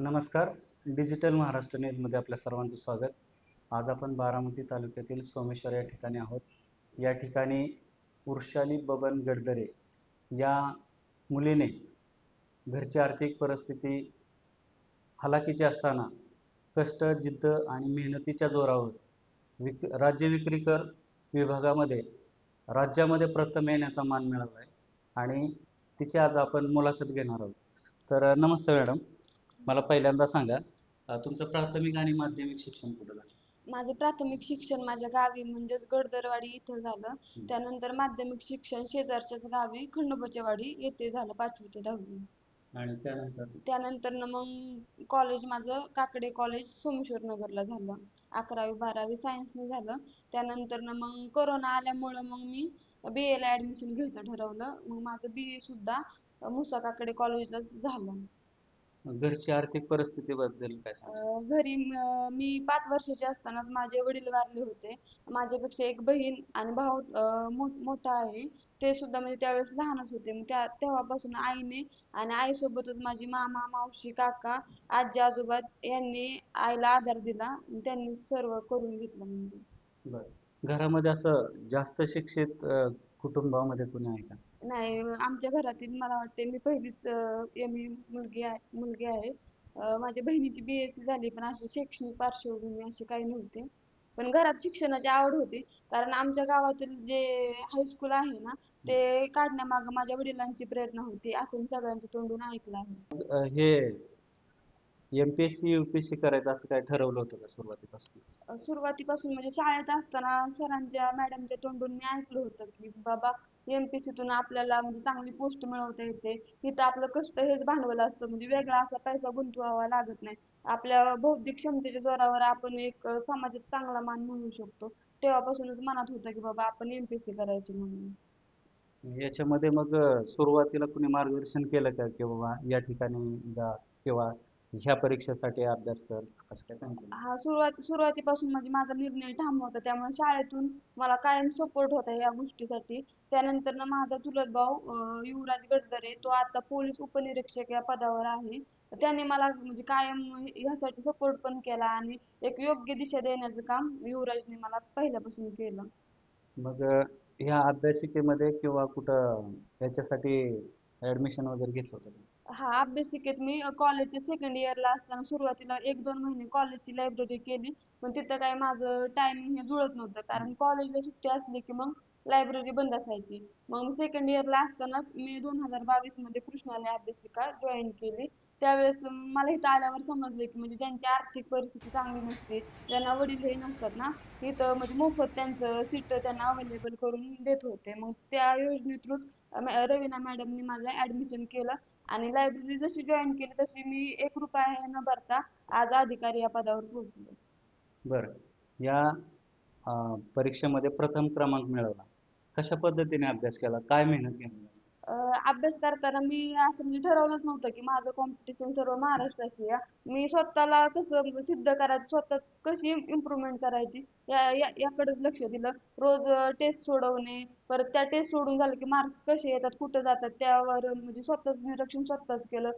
नमस्कार. डिजिटल महाराष्ट्र न्यूजमध्ये आपल्या सर्वांचं स्वागत. आज आपण बारामती तालुक्यातील सोमेश्वर या ठिकाणी आहोत. या ठिकाणी उर्शाली बबन गडदरे या मुलीने घरची आर्थिक परिस्थिती हलाखीची असताना कष्ट जिद्द आणि मेहनतीच्या जोरावर विक राज्य विक्रीकर विभागामध्ये राज्यामध्ये प्रथम येण्याचा मान मिळाला आहे आणि तिची आज आपण मुलाखत घेणार आहोत. तर नमस्ते मॅडम. मला पहिल्यांदा सांगा अ, तुमचं प्राथमिक आणि माध्यमिक शिक्षण कुठं झालं माझे प्राथमिक शिक्षण माझ्या गावी म्हणजेच गडदरवाडी इथं झालं. त्यानंतर माध्यमिक शिक्षण शेजारच्याच गावी खंडोबाच्या वाडी येथे झालं पाचवी ते दहावी. आणि त्यानंतर? त्यानंतर न मग कॉलेज माझं काकडे कॉलेज सोमेश्वर नगरला झालं. अकरावी बारावी सायन्सने झालं. त्यानंतर न मग कोरोना आल्यामुळं मग मी बी एला ॲडमिशन घ्यायचं ठरवलं. मग माझं बी ए सुद्धा मुसा काकडे कॉलेजला झालं. घरची आर्थिक परिस्थितीबद्दल काय अं, घरी म- मी पाच वर्षाचे असतानाच माझे वडील वारले होते. माझ्यापेक्षा एक बहीण आणि भाऊ अं, मो- मोठा आहे. ते सुद्धा म्हणजे त्यावेळेस लहानच होते. मग त्या तेव्हापासून आईने आणि आईसोबतच माझी मामा मावशी काका आजी आजोबा यांनी आईला आधार दिला. त्यांनी सर्व करून घेतलं म्हणजे. बरं. घरामध्ये असं जास्त शिक्षित अ, कुटुंबामध्ये कोणी आहे का? नाही आमच्या घरातील मला वाटते मी पहिलीच एम ए मुलगी आहे मुलगी आहे. माझ्या बहिणीची सी झाली पण अशी शैक्षणिक पार्श्वभूमी अशी काही नव्हते. पण घरात शिक्षणाची आवड होती कारण आमच्या गावातील जे हायस्कूल आहे ना ते काढण्यामागं माझ्या वडिलांची प्रेरणा होती असं मी सगळ्यांच्या तोंडून ऐकलं आहे. हे M P S C U P S C करायचं असं काय ठरवलं होतं का सुरुवातीपासून अं, सुरुवातीपासून म्हणजे शाळेत असताना सरांच्या मॅडमच्या तोंडून मी ऐकलं होतं की बाबा MPSC तून आपल्याला म्हणजे चांगली पोस्ट मिळवता येते. इथं आपलं कष्ट हेच भांडवल असतं. म्हणजे वेगळा असा पैसा गुंतवावा लागत नाही. आपल्या बौद्धिक क्षमतेच्या जोरावर आपण एक अं, समाजात चांगला मान मिळवू शकतो. तेव्हापासूनच मनात होतं की बाबा आपण MPSC करायची म्हणून. याच्यामध्ये मग अ, सुरुवातीला कुणी मार्गदर्शन केलं का? की बाबा या ठिकाणी जा किंवा ह्या परीक्षेसाठी अभ्यास कर असं काय सांगितलं हा सुरुवात सुरुवातीपासून म्हणजे माझा निर्णय ठाम होता. त्यामुळे शाळेतून मला कायम सपोर्ट होता या गोष्टीसाठी. त्यानंतर ना माझा चुलत भाऊ अं, युवराज गडदरे तो आता पोलीस उपनिरीक्षक या पदावर आहे. त्याने मला म्हणजे कायम ह्यासाठी सपोर्ट पण केला आणि एक योग्य दिशा देण्याचं काम युवराजने मला पहिल्यापासून केलं. मग अ, ह्या अभ्यासिकेमध्ये किंवा कुठं याच्यासाठी ऍडमिशन वगैरे घेतलं होतं का? हा अभ्यासिकेत मी. कॉलेजच्या सेकंड इयरला असताना सुरुवातीला एक दोन महिने कॉलेजची लायब्ररी केली. पण तिथं काय माझं टायमिंग हे जुळत नव्हतं. कारण कॉलेजला सुट्टी असली की मग लायब्ररी बंद असायची. मग सेकंड इयरला असतानाच मी दोन हजार बावीसमध्ये कृष्णालय अभ्यासिका जॉईन केली. त्यावेळेस मला इथं आल्यावर समजलं की म्हणजे ज्यांची आर्थिक परिस्थिती चांगली नसते ज्यांना वडील हे नसतात ना इथं म्हणजे मोफत त्यांचं सीट त्यांना अवेलेबल करून देत होते. मग त्या योजने थ्रूच रवीना मॅडमनी माझं ऍडमिशन केलं आणि लायब्ररी जशी जॉईन केली तशी मी एक रुपया न भरता आज अधिकारी या पदावर पोहोचले. बर. या परीक्षेमध्ये प्रथम क्रमांक मिळवला. कशा पद्धतीने अभ्यास केला? काय मेहनत घेतली? अभ्यास करताना मी असं म्हणजे ठरवलंच नव्हतं की माझं कॉम्पिटिशन सर्व महाराष्ट्राशी आहे. मी स्वतःला कसं म्हणजे सिद्ध करायचं स्वतः कशी इम्प्रूव्हमेंट करायची या या- याकडेच लक्ष दिलं. रोज टेस्ट सोडवणे परत त्या टेस्ट सोडून झालं की मार्क्स कसे येतात कुठं जातात त्यावर म्हणजे स्वतःच निरीक्षण स्वतःच केलं.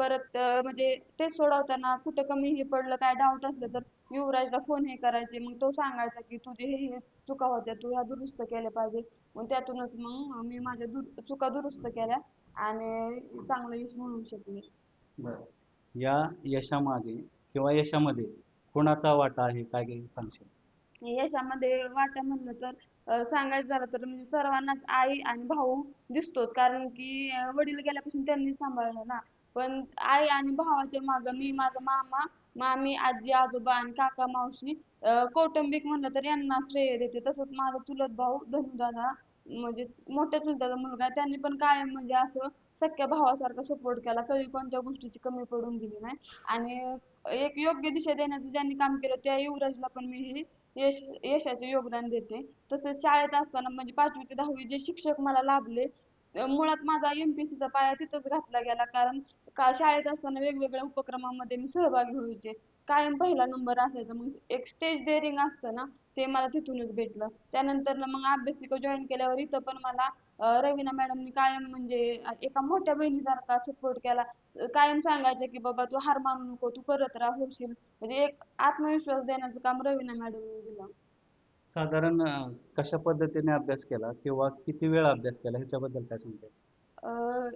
परत म्हणजे टेस्ट सोडवताना कुठं कमी हे पडलं काय डाऊट असलं तर युवराजला फोन हे करायचे. मग तो सांगायचा की तुझे हे हे चुका होत्या तू ह्या दुरुस्त केल्या पाहिजे मग त्यातूनच मग मी माझ्या चुका दुरुस्त केल्या आणि चांगलं यश मिळवू शकले. या यशामागे किंवा यशामध्ये कोणाचा वाटा आहे? काय काय सांगशील? यशामध्ये वाटा म्हणलं तर सांगायचं झालं तर म्हणजे सर्वांनाच आई आणि भाऊ दिसतोच. कारण की वडील गेल्यापासून त्यांनी सांभाळलं ना. पण आई आणि भावाच्या मागं मी माझा मामा मामी आजी आजोबा आणि काका मावशी अं, कौटुंबिक म्हणलं तर यांना श्रेय देते. तसंच माझा चुलत भाऊ धनुदादा म्हणजे मोठ्या चुलत्याचा मुलगा आहे, त्यांनी पण कायम म्हणजे असं सख्या भावासारखा सपोर्ट केला. कधी कोणत्या गोष्टीची कमी पडून दिली नाही. आणि एक योग्य दिशा देण्याचं ज्यांनी काम केलं त्या युवराजला पण मी हे यश यशाचे योगदान देते. तसेच शाळेत असताना म्हणजे पाचवी ते दहावी जे शिक्षक मला लाभले मुळात माझा MPSC चा पाया तिथंच घातला गेला. कारण का शाळेत असताना वेगवेगळ्या उपक्रमामध्ये मी सहभागी व्हायचे. कायम पहिला नंबर असायचा. मग एक स्टेज डेअरिंग असतं ना ते मला तिथूनच भेटलं. त्यानंतर मग अभ्यासिका जॉईन केल्यावर इथं पण मला रवीना मॅडमनी कायम म्हणजे एका मोठ्या बहिणीसारखा सपोर्ट केला. कायम सांगायचे की बाबा तू हार मानू नको. तू करत राहा होशील. म्हणजे एक आत्मविश्वास देण्याचं काम रवीना मॅडमने दिलं. साधारण अं, कशा पद्धतीने अभ्यास केला किंवा किती वेळ अभ्यास केला? ह्याच्याबद्दल काय सांगता येईल? अं,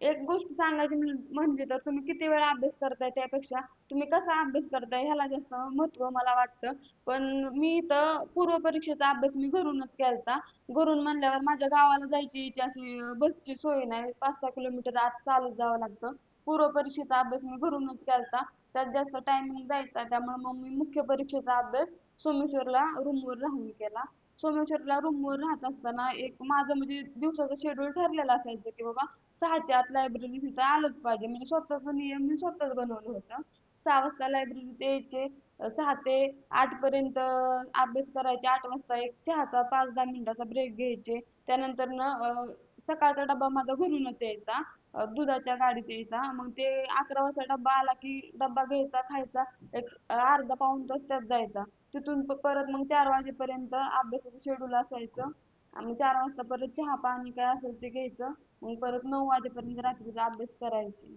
एक गोष्ट सांगायची म्हण- म्हणली तर तुम्ही किती वेळा अभ्यास करताय त्यापेक्षा तुम्ही कसा अभ्यास करताय ह्याला जास्त महत्त्व मला वाटतं. पण मी तर पूर्व परीक्षेचा अभ्यास मी घरूनच केलता. घरून म्हणल्यावर माझ्या गावाला जायची इच्छा अशी बसची सोय नाही. पाच सहा किलोमीटर आत चालत जावं लागतं. पूर्व परीक्षेचा अभ्यास मी घरूनच केलता त्यात जास्त टायमिंग जायचा त्यामुळे मग मी मुख्य परीक्षेचा अभ्यास सोमेश्वरला रूमवर राहून केला. सोमेश्वरला रूमवर राहत असताना एक माझं म्हणजे दिवसाचं शेड्यूल ठरलेलं असायचं की बाबा सहाच्या आत लायब्ररी तिथं आलंच पाहिजे. म्हणजे स्वतःचा नियम मी स्वतःच बनवलं होतं. सहा वाजता लायब्ररीत यायचे. सहा ते आठ पर्यंत अभ्यास करायचे. आठ वाजता एक चहाचा पाच दहा मिनिटाचा ब्रेक घ्यायचे. त्यानंतर न अं, सकाळचा डबा माझा घरूनच यायचा. दुधाच्या गाडीत यायचा. मग ते अकरा वाजता डब्बा आला की डब्बा घ्यायचा खायचा. एक अर्धा पाऊण तास त्यात जायचा. तिथून परत मग चार वाजेपर्यंत अभ्यासाचं शेड्यूल असायचं. आणि चार वाजता परत चहा पाणी काय असेल ते घ्यायचं. मग परत नऊ वाजेपर्यंत रात्रीचा अभ्यास करायची.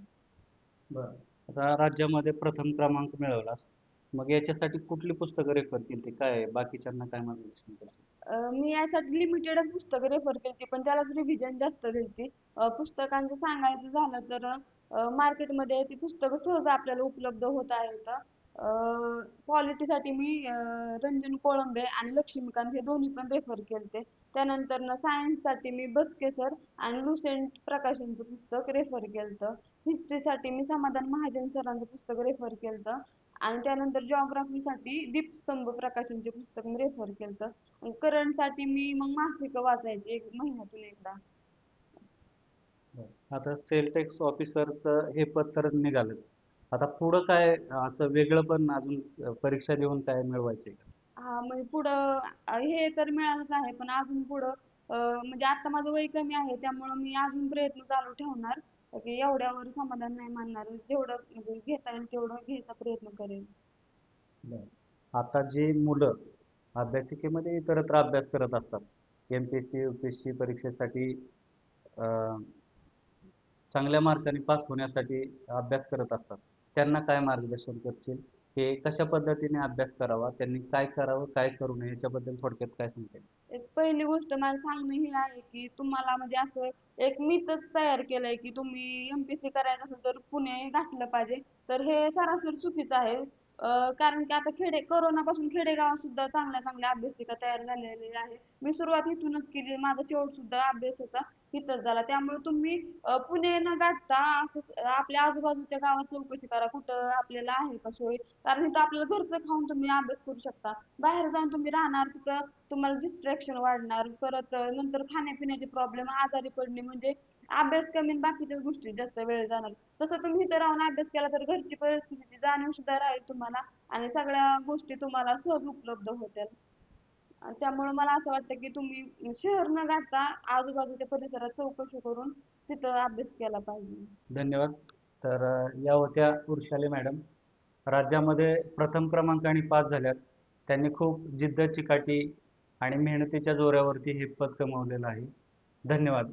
बर. आता राज्यामध्ये प्रथम क्रमांक मिळवलास मग याच्यासाठी कुठली पुस्तकं रेफर केली काय आहे? बाकीच्यांना काय मार्गदर्शन करशील अं, मी यासाठी लिमिटेडच पुस्तकं रेफर केली पण त्यालाच रिव्हिजन जास्त दिलती. अं, पुस्तकांचं सांगायचं झालं तर मार्केटमध्ये ती पुस्तकं सहज आपल्याला उपलब्ध होत आहेत. quality साठी मी अं, रंजन कोळंबे आणि लक्ष्मीकांत हे दोन्ही पण रेफर केलते. त्यानंतर न साठी मी बसके सर आणि लुसेंट प्रकाशनचं पुस्तक रेफर केलतं. हिस्ट्री साठी मी समाधान महाजन सरांचं पुस्तक रेफर केलतं. आणि त्यानंतर geography साठी दीपस्तंभ प्रकाशनचे पुस्तक मी रेफर केलतं. करंटसाठी मी मग मासिक वाचायचे एक महिन्यातून एकदा. आता सेल टॅक्स ऑफिसरचं हे पद तर निघालंच. आता पुढं काय असं वेगळं पण अजून परीक्षा देऊन काय मिळवायचंय का? हा म्हणजे पुढं हे तर मिळालंच आहे पण अजून पुढं म्हणजे आता माझं वय कमी आहे त्यामुळं मी अजून प्रयत्न चालू ठेवणार. एवढ्यावर समाधान नाही मानणार. जेवढं म्हणजे घेता येईल तेवढं घ्यायचा प्रयत्न करेल आता जी मुलं अभ्यासिकेमध्ये इतरत्र अभ्यास करत असतात MPSC P U P S C परीक्षेसाठी अं, चांगल्या मार्काने पास होण्यासाठी अभ्यास करत असतात त्यांना काय मार्गदर्शन करशील? हे कशा पद्धतीने अभ्यास करावा? त्यांनी काय करावं? काय करू नये? याच्याबद्दल थोडक्यात काय सांगता येईल? एक पहिली गोष्ट मला सांगणं ही आहे की तुम्हाला म्हणजे असं एक मीतच तयार केलंय की तुम्ही एमपीएससी करायचं असेल तर पुणे गाठलं पाहिजे. तर हे सरासर चुकीचं आहे. अं, कारण की आता खेडे करोनापासून खेडेगावात सुद्धा चांगल्या चांगल्या अभ्यासिका तयार झालेल्या आहे मी सुरुवात इथूनच केली माझा शेवट सुद्धा अभ्यासाचा इथंच झाला. त्यामुळे तुम्ही पुणे न गाठता असं आपल्या आजूबाजूच्या गावात चौकशी करा कुठं आपल्याला आहे का सोय? कारण इथं आपल्याला घरचं खाऊन तुम्ही अभ्यास करू शकता. बाहेर जाऊन तुम्ही राहणार तिथं तुम्हाला डिस्ट्रॅक्शन वाढणार. परत नंतर खाण्यापिण्याचे प्रॉब्लेम आजारी पडणे म्हणजे अभ्यास कमी आणि बाकीच्याच गोष्टी जास्त वेळ जाणार. तसं तुम्ही इथं राहून अभ्यास केला तर घरची परिस्थितीची जाणीव सुद्धा राहील तुम्हाला. आणि सगळ्या गोष्टी तुम्हाला सहज उपलब्ध होतील. त्यामुळे मला असं वाटतं की तुम्ही शहर न गाठता आजूबाजूच्या परिसरात चौकशी करून तिथं अभ्यास केला पाहिजे. धन्यवाद. तर या होत्या उर्शाली मॅडम. राज्यामध्ये प्रथम क्रमांकाने पास झाल्यात. त्यांनी खूप जिद्द चिकाटी आणि मेहनतीच्या जोरावरती हे पद कमवलेलं आहे. धन्यवाद.